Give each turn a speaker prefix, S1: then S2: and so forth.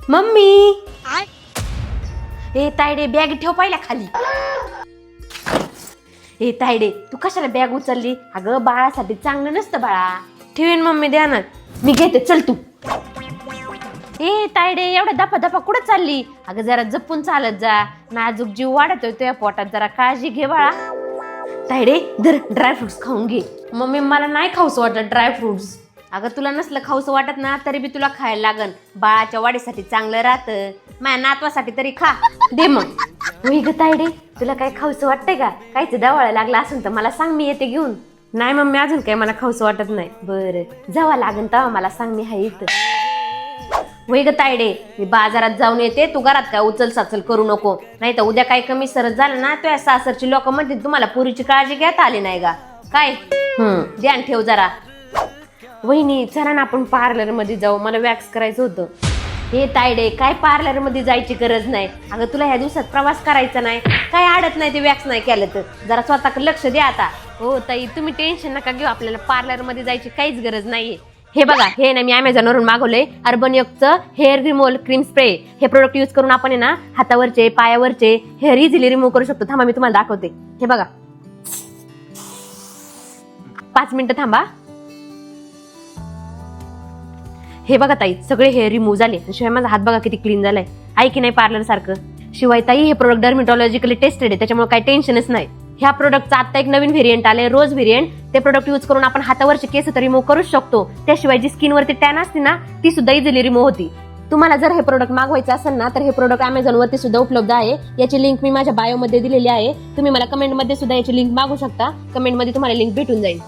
S1: Mummy! ए Tayde bag ठेव पाहिल्या खाली. ए तायडे तू कशाला बॅग उचलली? अगं बाळासाठी चांगलं नसतं बाळा. ठेवीन मम्मी ध्यानात मी घेते चल तू. ए तायडे एवढ्या दफा दफा कुठं चालली? अगं जरा जपून चालत जा. नाजूक जीव वाढतोय तुझ्या पोटात जरा काळजी घे बाळा. तायडे धर ड्रायफ्रुट्स खाऊन घे. मम्मी मला नाही खाऊस वाटत ड्रायफ्रुट्स अगं तुला नसलं खाऊस वाटत ना तरी बी तुला खायला लागन. बाळाच्या वाढीसाठी चांगलं राहतं. माझ्या नातवासाठी तरी खा. दे मग. होई ग तायडे तुला काय खाऊस वाटतंय का? काहीच दवाळा लागला असेल तर मला सांग मी येते घेऊन. नाही मम्मी अजून काही मला खाऊस वाटत नाही. बरं. जेव्हा लागन तेव्हा मला सांग मी हाय इथं. वय ग तायडे मी बाजारात जाऊन येते. तू घरात काय उचल साचल करू नको. नाही तर उद्या काही कमी सरस झालं ना तुझ्या सासरची लोक म्हणतील तुम्हाला पुरीची काळजी घेता आली नाही का? काय? हम्म. ध्यान ठेव जरा. वहिनी चला ना आपण पार्लरमध्ये जाऊ. मला वॅक्स करायचं होतं. हे तायडे काय पार्लरमध्ये जायची गरज नाही. अगं तुला ह्या दिवसात प्रवास करायचा नाही. काय अडत नाही ते वॅक्स नाही केलं तर. जरा स्वतःकडे लक्ष द्या आता. हो ताई तुम्ही टेन्शन नका घेऊ. आपल्याला पार्लरमध्ये जायची काहीच गरज नाहीये. हे बघा हे ना मी अमेझॉन वरून मागवलंय. अर्बन योगचं हेअर रिमोल क्रीम स्प्रे हे प्रोडक्ट यूज करून आपण आहे ना हातावरचे पायावरचे हेअर इझिली रिमूव्ह करू शकतो. थांबा मी तुम्हाला दाखवते. हे बघा. पाच मिनिटं थांबा. हे बघा ताई सगळे हेअर रिमूव्ह झाले. शिवाय माझा हात बघा किती क्लीन झालाय. आहे की नाही पार्लर सारखं? शिवाय ताई हे प्रोडक्ट डर्मिटॉलॉजिकली टेस्टेड आहे त्याच्यामुळे काही टेन्शनच नाही. ह्या प्रोडक्टचा आता एक नवीन व्हेरियंट आले रोज व्हेरियंट ते प्रोडक्ट यूज करून आपण हातावरचे केस तर रिमूव्ह करू शकतो. त्याशिवाय जी स्किनवरती टॅन असते ना ती सुद्धा इझिली रिमूव्ह होती. तुम्हाला जर हे प्रोडक्ट मागवायचं असेल ना तर हे प्रोडक्ट अमेझॉनवरती सुद्धा उपलब्ध आहे. याची लिंक मी माझ्या बायोमध्ये दिलेली आहे. तुम्ही मला कमेंटमध्ये सुद्धा याची लिंक मागू शकता. कमेंटमध्ये तुम्हाला लिंक भेटून जाईल.